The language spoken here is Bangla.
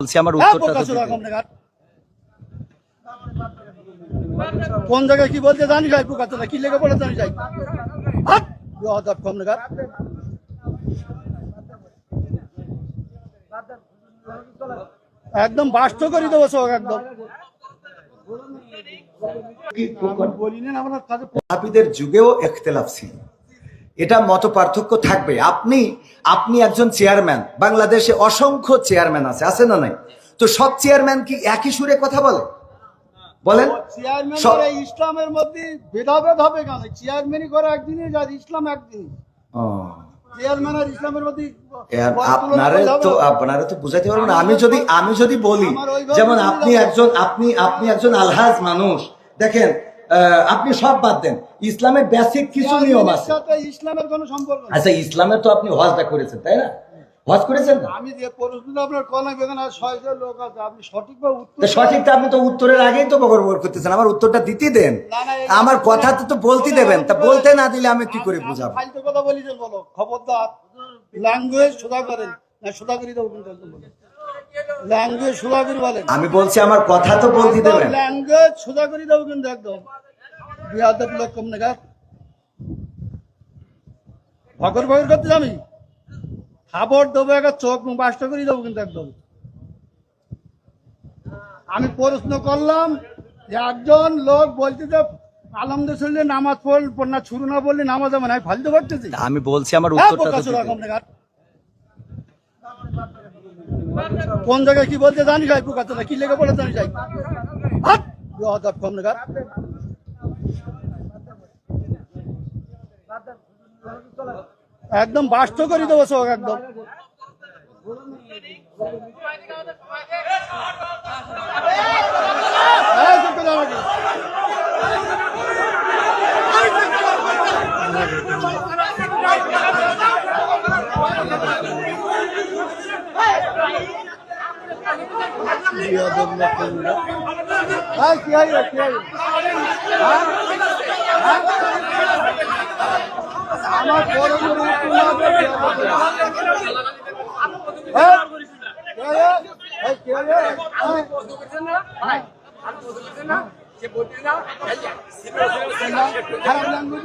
বলছি আমার হ্যাঁ, উত্তরটা। কোন জায়গায় কি বলতে জানি যাই প্রকাশ কি লেগে পড়ে জানি যাই। একদম বাস্ত করে দেবো সব একদম। যুগেও এখতেলাফ ছিল। এটা মত পার্থক্য থাকবে। আপনি আপনি একজন চেয়ারম্যান। বাংলাদেশে অসংখ্য চেয়ারম্যান আছে আছে না নাই? তো সব চেয়ারম্যান কি একই সুরে কথা বলে? বলেন। চেয়ারম্যান ইসলামের মধ্যে ভেদাভেদ হবে কেন? চেয়ারম্যানই করে একদিনই যার ইসলাম একদিন। আপনারে তো। আপনারে তো পারব না। আমি যদি আমি যদি বলি যেমন আপনি একজন আপনি আপনি একজন আলহাজ মানুষ। দেখেন আপনি সব বাদ দেন। ইসলামের বেসিক কিছু নিয়ম আছে। ইসলামের কোনো সম্পর্ক আচ্ছা ইসলামের তো আপনি হজটা করেছেন তাই না? হজ করেছেন আমি যে প্রশ্নটা আপনার কলা বেগান আর ছয়জন লোক আছে আপনি উত্তর তা সঠিকটা আপনি তো উত্তরের আগেই তো বকর করতেছেন আমার উত্তরটা দিতে দেন। আমার কথা তো তো বলতে দেবেন তা বলতে না দিলে আমি কি করে বুঝাবো? ফালতু কথা বলিছেন বলো খবরদার ল্যাঙ্গুয়েজ সোজা করেন। না সোজা করে দেবো বলো ল্যাঙ্গুয়েজ সোজা করে বলেন। আমি বলছি আমার কথা তো বলতে দেবেন। ল্যাঙ্গুয়েজ সোজা করে দেবো কিন্তু একদম। বিয়াদব লোক কম নাগাদ ভগর ভগর করতে আমি খাবার দেবো একটা চোখ মুখ বাসটা করে দেবো কিন্তু একদম। আমি প্রশ্ন করলাম যে একজন লোক বলতে যে আলমদুল্লাহ নামাজ পড়ল না ছুরু না বললে নামাজ হবে না ফালতু করতেছি। আমি বলছি আমার হ্যাঁ, উত্তরটা কোন জায়গায় কি বলতে জানি যাই প্রকাশ কি লেগে পড়ে জানি যাই কম। একদম বাস্ত করে দেবো সব একদম লোক কম নাগাদ। এই, কি হইল, কি? হ্যাঁ? হ্যাঁ? আমার বড় বড়। হ্যাঁ? হ্যাঁ? খারাপ ল্যাঙ্গুয়েজ